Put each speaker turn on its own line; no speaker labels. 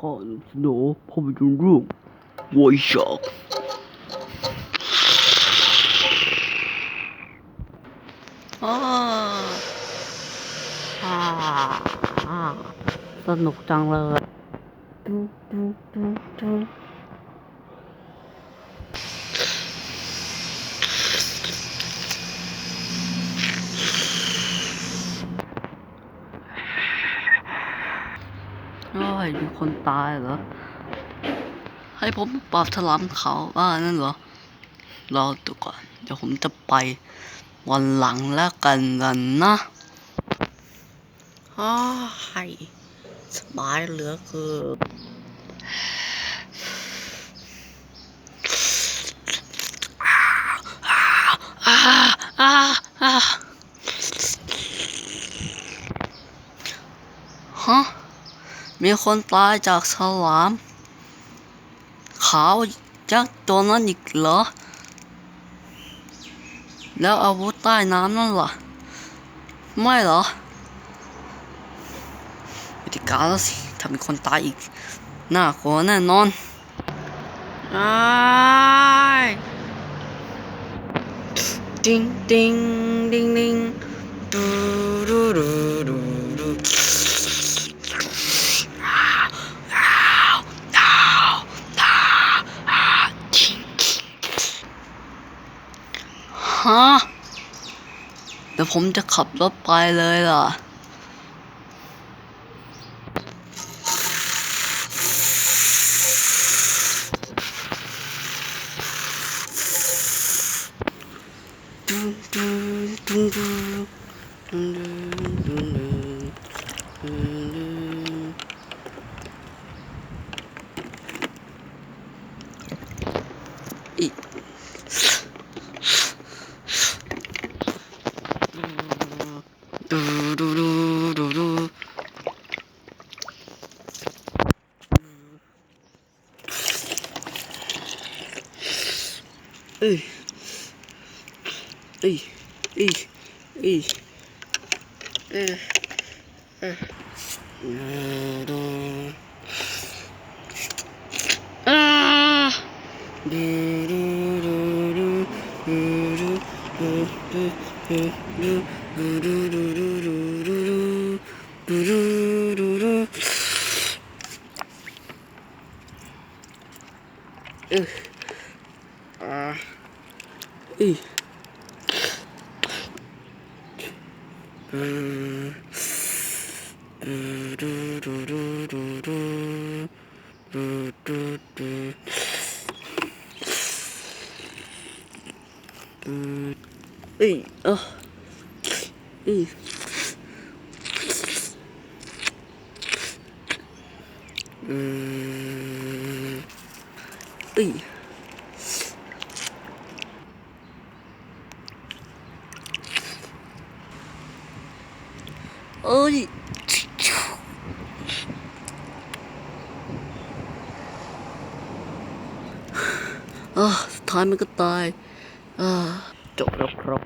ข้านำเสนอภาพยนตร์เรื่องวอยชาร์กอ้ฮ่าสนุกจังเลย ดูดูดูดูโอ้ยมีคนตายเหรอ ให้ผมปราบฉลามขาวว่านั่นเหรอ รอดูก่อน เดี๋ยวผมจะไป วันหลังแล้วกันกันนะอ้ายสบายเหลือเกินอ่าอ่าอ่าฮะ มีคนตายจากฉลาม ขาวยักษ์ตัวนั้นอีกเหรอ แล้วอาวุธใต้น้ำนั่นล่ะ ไม่เหรอวิธีการแล้วสิถ้ามีคนตายอีก น่ากลัวแน่นอนอ้ายติงติงดิงดิงดูดูดูดูดูอ้าวอ้าวอ้าวอ้าวอ้าวทิง ฮะ เดี๋ยวผมจะขับรถไปเลยล่ะ ดูดูดูดูดูดูดูดูอี 嘟嘟嘟嘟嘟，哎，哎，哎，哎，哎，哎，嘟嘟，啊，嘟嘟嘟嘟，嘟嘟嘟嘟。 루루 루루루루루루 루루루루 아, 이, 음, 루루루루루루, 루루루, 루. อือเอออืออืออือโอ้ยสุดท้ายมันก็ตายอ่าจบแล้วครับ